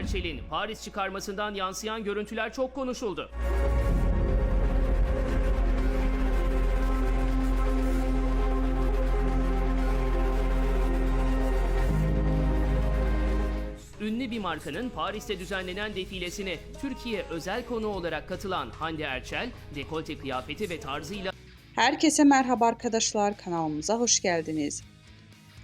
Erçel'in Paris çıkarmasından yansıyan görüntüler çok konuşuldu. Ünlü bir markanın Paris'te düzenlenen defilesine Türkiye özel konu olarak katılan Hande Erçel, dekolte kıyafeti ve tarzıyla Herkese merhaba arkadaşlar kanalımıza hoş geldiniz.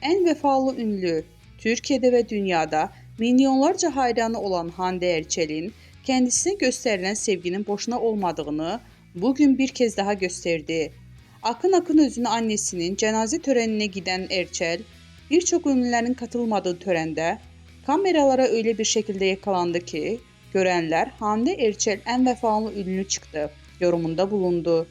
En vefalı ünlü, Türkiye'de ve dünyada milyonlarca hayranı olan Hande Erçel'in kendisine gösterilen sevginin boşuna olmadığını bugün bir kez daha gösterdi. Akın akın özünü annesinin cenaze törenine giden Erçel, birçok ünlülerin katılmadığı törende kameralara öyle bir şekilde yakalandı ki görenler Hande Erçel en vefalı ünlü çıktı yorumunda bulundu.